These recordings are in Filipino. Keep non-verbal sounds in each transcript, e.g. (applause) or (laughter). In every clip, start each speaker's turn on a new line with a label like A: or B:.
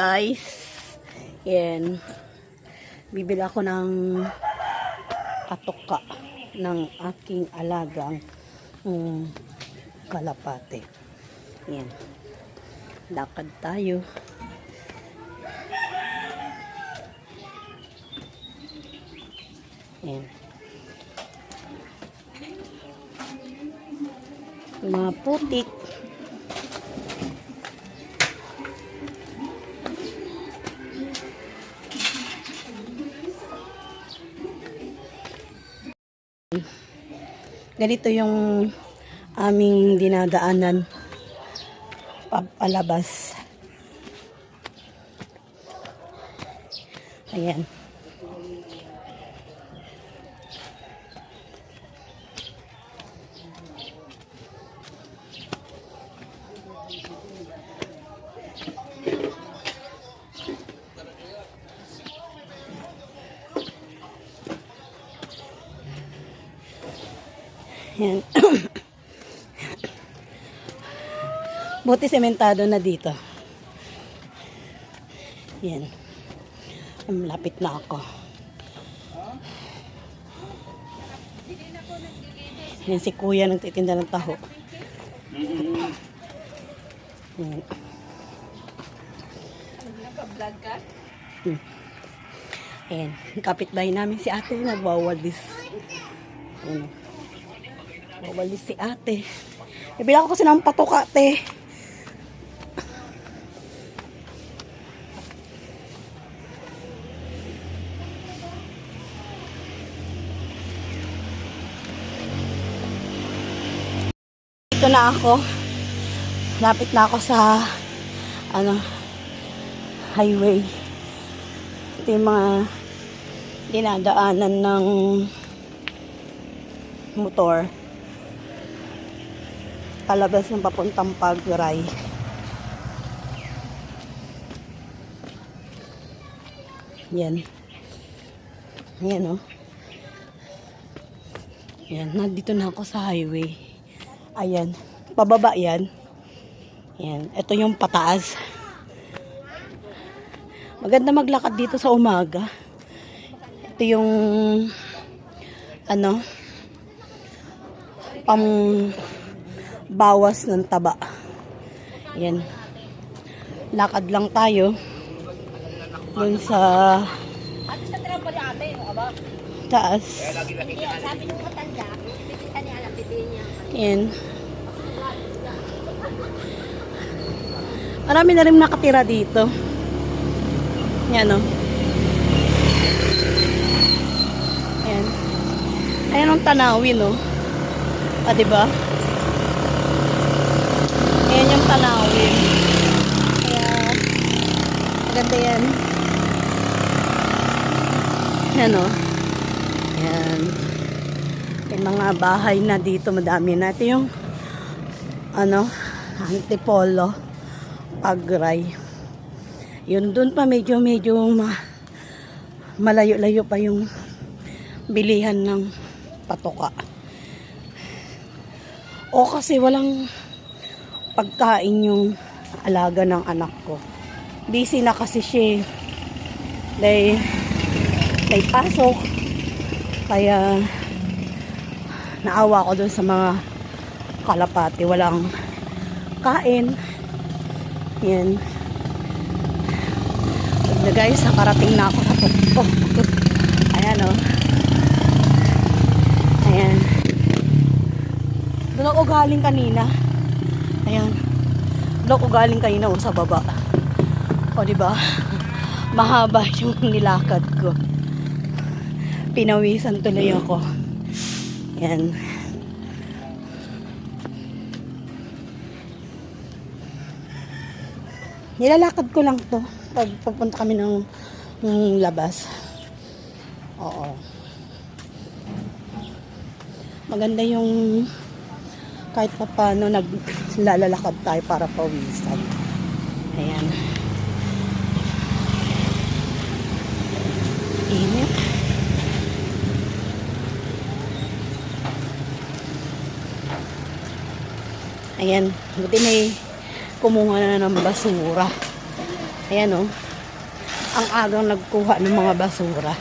A: guys. Yan. Bibili ako ng patoka ng aking alagang um, kalapate. Yan. Lakad tayo. Yan. Mga putik. Ganito yung aming dinadaanan papalabas. Ayan. Yan. Buti sementado na dito. Yan. Lapit na ako. Yan si kuya nagtitinda ng taho. Yan. Hmm. Ayan, kapitbahay namin si ate nagwawalis. Ayan. Wawalis si ate. Ibilang ko kasi ng patuka, ate. Ito na ako. Lapit na ako sa ano highway. Ito yung mga dinadaanan ng motor palabas ng papuntang Pagray. Yan. Yan oh. Yan, nandito na ako sa highway. Ayan, pababa yan. Yan, ito yung pataas. Maganda maglakad dito sa umaga. Ito yung ano pang bawas ng taba. Yan. Lakad lang tayo. Dun sa taas.
B: Hindi,
A: Marami na rin nakatira dito. Yan o. Ayan. Ayan ang tanawin o. Ah, diba? Ayan yung tanawin. Kaya, maganda yan. Yan o. Yan. May mga bahay na dito, madami na. Ito yung, ano, antipolo, pagray. Yun, dun pa medyo, medyo ma, malayo-layo pa yung bilihan ng patoka. O kasi walang pagkain yung alaga ng anak ko. Busy na kasi siya. eh. Dahil may pasok. Kaya naawa ko dun sa mga kalapati. Walang kain. Yan. Na guys, nakarating na ako sa tuktok. Ayan. Oh. Ayan. Doon ako galing kanina. Ayan. Doon ako galing kanina o sa baba. O, di ba? Mahaba (laughs) yung nilakad ko. Pinawisan tuloy ako. Ayan. Nilalakad ko lang to pag papunta kami ng, ng labas. Oo. Maganda yung kahit pa paano naglalakad tayo para pawisan. Ayan. Init. Ayan. Buti may kumuha na ng basura. Ayan oh. Ang agang nagkuha ng mga basura.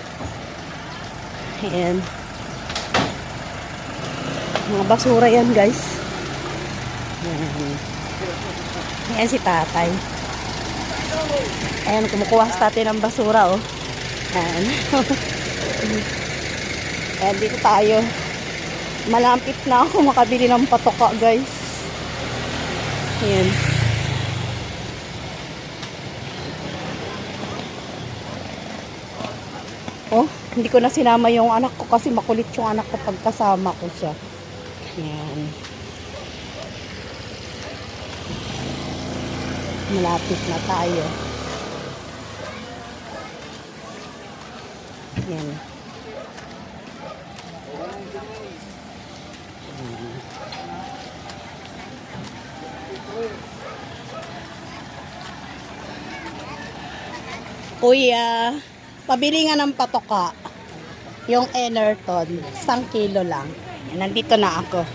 A: Ayan. Mga basura yan guys. Ayan. Ayan si tatay. Ayan, kumukuha sa tatay ng basura oh. Ayan. (laughs) Ayan, dito tayo. Malapit na ako makabili ng patoka guys. Ayan. Oh, hindi ko na sinama yung anak ko kasi makulit yung anak ko pagkasama ko siya. Yan. Malapit na tayo. Yan. Kuya, pabili nga ng patoka. Yung Enerton, isang kilo lang. Yan, nandito na ako.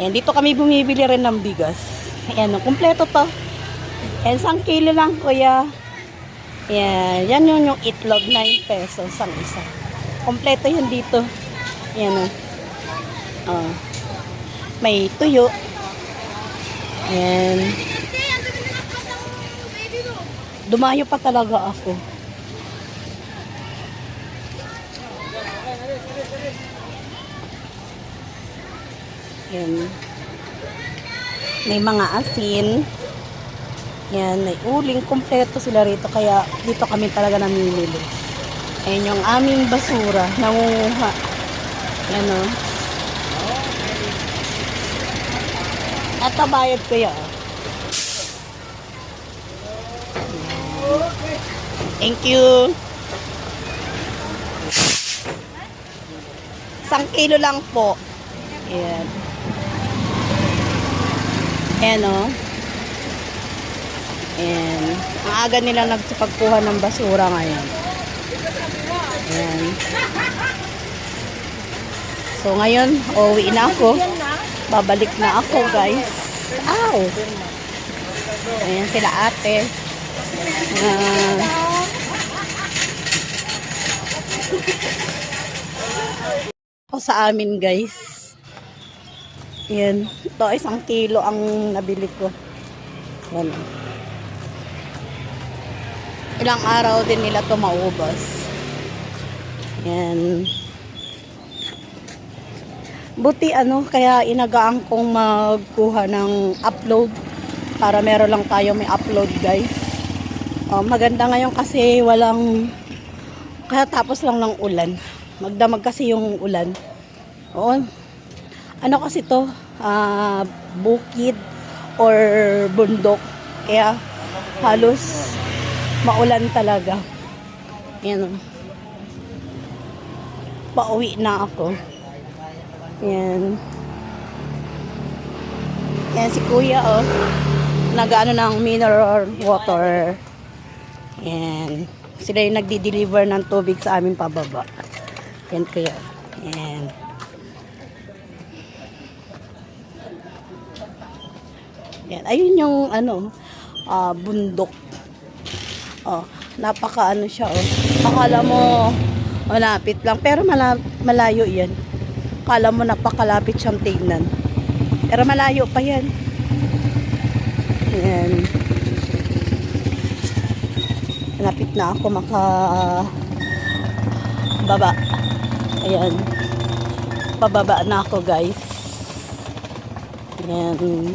A: Yan, dito kami bumibili rin ng bigas. Yan, oh, kumpleto to. Yan, isang kilo lang, kuya. Yan, yan yun yung itlog, 9 pesos ang isa. Kumpleto yun dito. Yan, oh. Oh. May tuyo. Yan. Dumayo pa talaga ako. Yan. May mga asin. Yan, may uling. Kompleto sila rito. Kaya dito kami talaga namimili. Ayan yung aming basura. Nangunguha. Yan o. At tabayad ko yan. Thank you. Isang kilo lang po. Ayan. Ayan o. Ayan. Ang aga nila nagsipagkuha ng basura ngayon. Ayan. So ngayon, uwi na ako. Babalik na ako guys. Ow! Ayan sila ate. Ah. Ako sa amin guys. Yan. Ito isang kilo ang nabili ko. Yan. Ilang araw din nila to maubos. Yan. Buti ano, kaya inagaan kong magkuha ng upload para meron lang tayo may upload guys. Oh, maganda ngayon kasi walang kaya tapos lang ng ulan. Magdamag kasi yung ulan. Oo. Ano kasi to? Ah, bukid or bundok. Kaya halos maulan talaga. Yan. Pauwi na ako. Yan. Yan si kuya oh. Nag-ano ng mineral water. Yan. Sila yung nagdi-deliver ng tubig sa amin pababa. Yan kuya. Yan. Yan. Ayun yung ano, ah, bundok. Oh, napaka ano siya oh. Akala mo malapit lang pero mala- malayo 'yan. Akala mo napakalapit siyang tignan. Pero malayo pa 'yan. Yan. Malapit na ako maka baba. Ayan. Pababa na ako, guys. Ayan.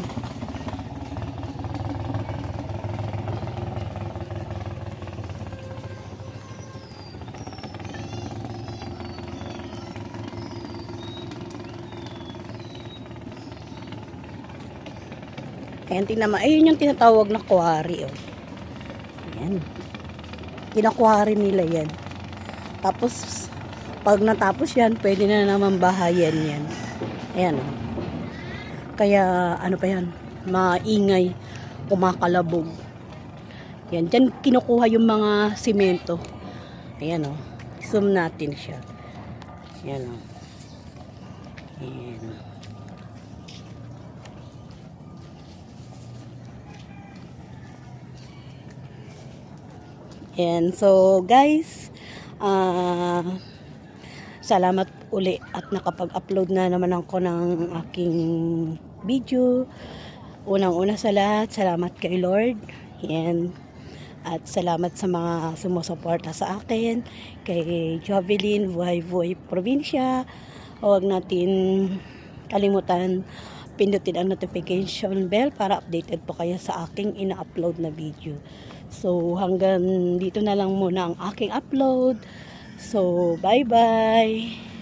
A: Ayan, tingnan mo. Ayun yung tinatawag na quarry, oh. Ayan. Kinakwari nila yan. Tapos, pag natapos yan, pwede na naman bahayan yan. Ayan, oh. Kaya, ano pa yan, maingay, kumakalabog. Yan, dyan kinukuha yung mga simento. Ayan, oh. Zoom natin siya. Ayan, oh. Ayan. And so guys, ah salamat uli at nakapag-upload na naman ako ng aking video. Unang-una sa lahat, salamat kay Lord. Yan. At salamat sa mga sumusuporta sa akin, kay Jovelyn, Buhay Buhay Provincia. Huwag natin kalimutan pindutin ang notification bell para updated po kayo sa aking ina-upload na video. So hanggang dito na lang muna ang aking upload. So bye-bye!